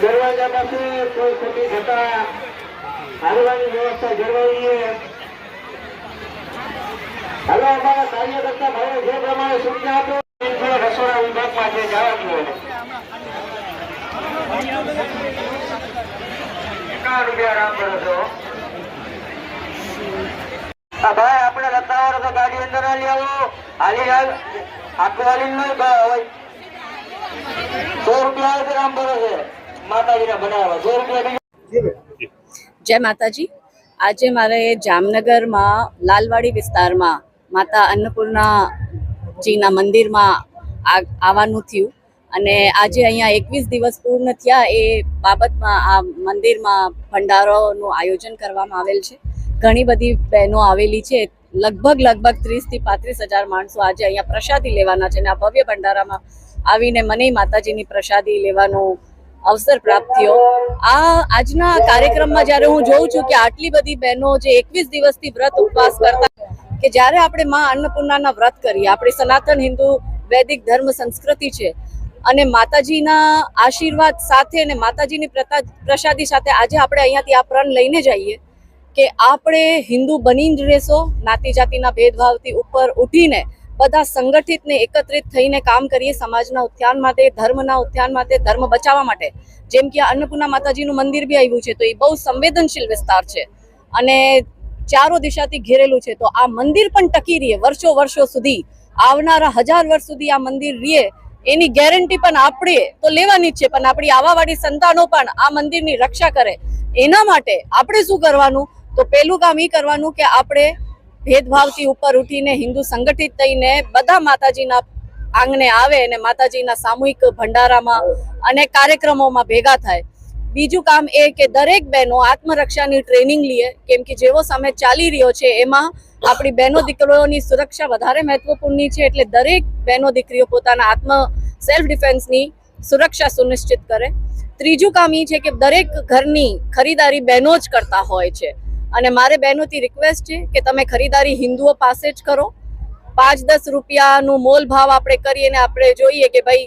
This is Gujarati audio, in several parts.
દરવાજા પાસે કોઈ ખોટી આપણે તો ગાડી અંદર લઈ આવો. હાલી હાલ. આખું હાલી નહીં ભાઈ જય માતાજી. આજે મારે જામનગરમાં લાલવાડી વિસ્તારમાં માતા અન્નપૂર્ણાજીના મંદિરમાં આવવાનું થયું. અને આજે અહીંયા એકવીસ દિવસ પૂર્ણ થયા એ બાબતમાં આ મંદિરમાં ભંડારોનું આયોજન કરવામાં આવેલ છે. ઘણી બધી બહેનો આવેલી છે. લગભગ લગભગ ત્રીસથી પાંત્રીસ હજાર માણસો આજે અહીંયા પ્રસાદી લેવાના છે અને આ ભવ્ય ભંડારામાં આવીને મને માતાજીની પ્રસાદી લેવાનો અવસર પ્રાપ્ત થયો. આ આજના કાર્યક્રમમાં જ્યારે હું જોઉં છું કે આટલી બધી બહેનો જે એકવીસ દિવસથી વ્રત ઉપવાસ કરતા કે જ્યારે આપણે માં અન્નપૂર્ણાના વ્રત કરીએ, આપણી સનાતન હિન્દુ વૈદિક ધર્મ સંસ્કૃતિ છે, અને માતાજીના આશીર્વાદ સાથે અને માતાજીની પ્રસાદી સાથે આજે આપણે અહીંયાથી આ પ્રણ લઈને જઈએ કે આપણે હિન્દુ બની જ રહેશો નાતી જાતિના ભેદભાવથી ઉપર ઉઠીને બધા સંગઠિત ને એકત્રિત થઈને કામ કરીએ સમાજના ઉત્થાન માટે, ધર્મના ઉત્થાન માટે, ધર્મ બચાવવા માટે. જેમ કે અન્નપૂર્ણા માતાજીનું મંદિર બી આવ્યું છે, તો એ બહુ સંવેદનશીલ વિસ્તાર છે. અને ચારો દિશાથી ઘેરેલું છે, તો આ મંદિર પણ ટકી રહીએ, વર્ષો વર્ષો સુધી. આવનારા હજાર વર્ષ સુધી આ મંદિર રહે એની ગેરંટી પણ આપણે તો લેવાની જ છે, પણ આપણી આવાવાળી સંતાનો પણ આ મંદિરની રક્ષા કરે. એના માટે આપણે શું કરવાનું? તો પહેલું કામ એ કરવાનું કે આપણે ભેદભાવથી ઉપર ઉઠીને હિન્દુ સંગઠિત થઈને બધા માતાજીના આંગણે આવે અને માતાજીના સામૂહિક ભંડારામાં અને કાર્યક્રમોમાં ભેગા થાય. બીજું કામ એ કે દરેક બહેનો આત્મરક્ષાની ટ્રેનિંગ લે, કેમ કે જેવો સમય ચાલી રહ્યો છે, એમાં આપણી બહેનો દીકરીઓની સુરક્ષા વધારે મહત્વપૂર્ણની છે, એટલે દરેક બહેનો દીકરીઓ પોતાના આત્મ સેલ્ફ ડિફેન્સની સુરક્ષા સુનિશ્ચિત કરે. ત્રીજું કામ એ છે કે દરેક ઘરની ખરીદારી બહેનો જ કરતા હોય છે. અને મારે બહેનોથી રિક્વેસ્ટ છે કે તમે ખરીદારી હિન્દુઓ પાસે જ કરો. પાંચ દસ રૂપિયાનું મોલ ભાવ આપણે કરીએ ને આપણે જોઈએ કે ભાઈ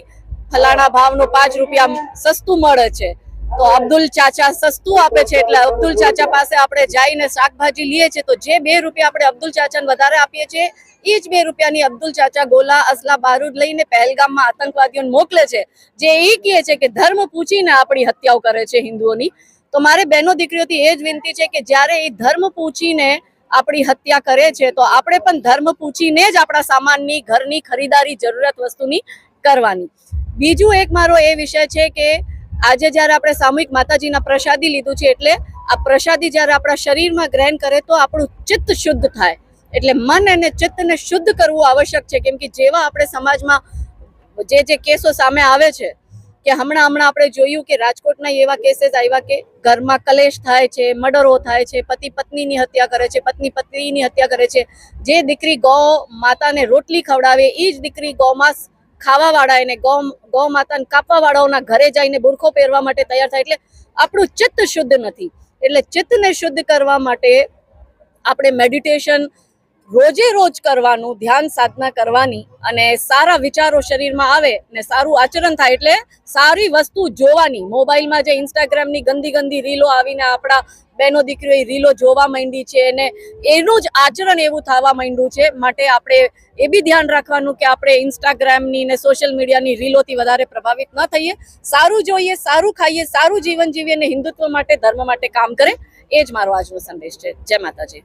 ફલાણા ભાવનું પાંચ રૂપિયા સસ્તું મળે છે. તો અબ્દુલ ચાચા સસ્તું આપે છે એટલે અબ્દુલ ચાચા પાસે આપણે જઈને શાકભાજી લઈએ છીએ. તો જે બે રૂપિયા આપણે અબ્દુલ ચાચાને વધારે આપીએ છીએ એ જ બે રૂપિયાની અબ્દુલ ચાચા ગોલા, અસલા, બારૂદ લઈને પહેલગામમાં આતંકવાદીઓને મોકલે છે. જે એ કહે છે કે ધર્મ પૂછીને આપણી હત્યાઓ કરે છે હિન્દુઓની. તો મારે બહેનો દીકરીઓથી એ જ વિનંતી છે કે જ્યારે એ ધર્મ પૂછીને આપણી હત્યા કરે છે, તો આપણે પણ ધર્મ પૂછીને જ આપણા સામાનની, ઘરની ખરીદારી જરૂરત વસ્તુની કરવાની. બીજું એક મારો એ વિષય છે કે આજે જ્યારે આપણે સામૂહિક માતાજીના પ્રસાદી લીધું છે, એટલે આ પ્રસાદી જ્યારે આપણા શરીરમાં ગ્રહણ કરે તો આપણું ચિત્ત શુદ્ધ થાય. એટલે મન અને ચિત્તને શુદ્ધ કરવું આવશ્યક છે, કેમ કે જેવા આપણે સમાજમાં જે જે કેસો સામે આવે છે કે હમણાં હમણાં આપણે જોયું કે રાજકોટના એવા કેસીસ આવ્યા કે ઘરમાં કલેશ થાય છે, મર્ડરો થાય છે, પતિ પત્નીની હત્યા કરે છે, પત્ની પત્નીની હત્યા કરે છે. જે દીકરી ગૌ માતાને રોટલી ખવડાવે એ જ દીકરી ગૌમાંસ ખાવાવાળા એને ગૌ ગૌ માતાને કાપવાવાળાઓના ઘરે જઈને બુરખો પહેરવા માટે તૈયાર થાય. એટલે આપણું ચિત્ત શુદ્ધ નથી. એટલે ચિત્તને શુદ્ધ કરવા માટે આપણે મેડિટેશન રોજે રોજ કરવાનું, ધ્યાન સાધના કરવાની અને સારા વિચારો શરીરમાં આવે ને સારું આચરણ થાય એટલે સારી વસ્તુ જોવાની. મોબાઈલમાં જે ઇન્સ્ટાગ્રામની ગંદી ગંદી રીલો આવીને આપણા બહેનો દીકરીઓ એ રીલો જોવા માંડી છે અને એનું જ આચરણ એવું થવા માંડ્યું છે. માટે આપણે એ બી ધ્યાન રાખવાનું કે આપણે ઇન્સ્ટાગ્રામની ને સોશિયલ મીડિયાની રીલોથી વધારે પ્રભાવિત ન થઈએ. સારું જોઈએ, સારું ખાઈએ, સારું જીવન જીવીએ અને હિન્દુત્વ માટે, ધર્મ માટે કામ કરે. એ જ મારો આજનો સંદેશ છે. જય માતાજી.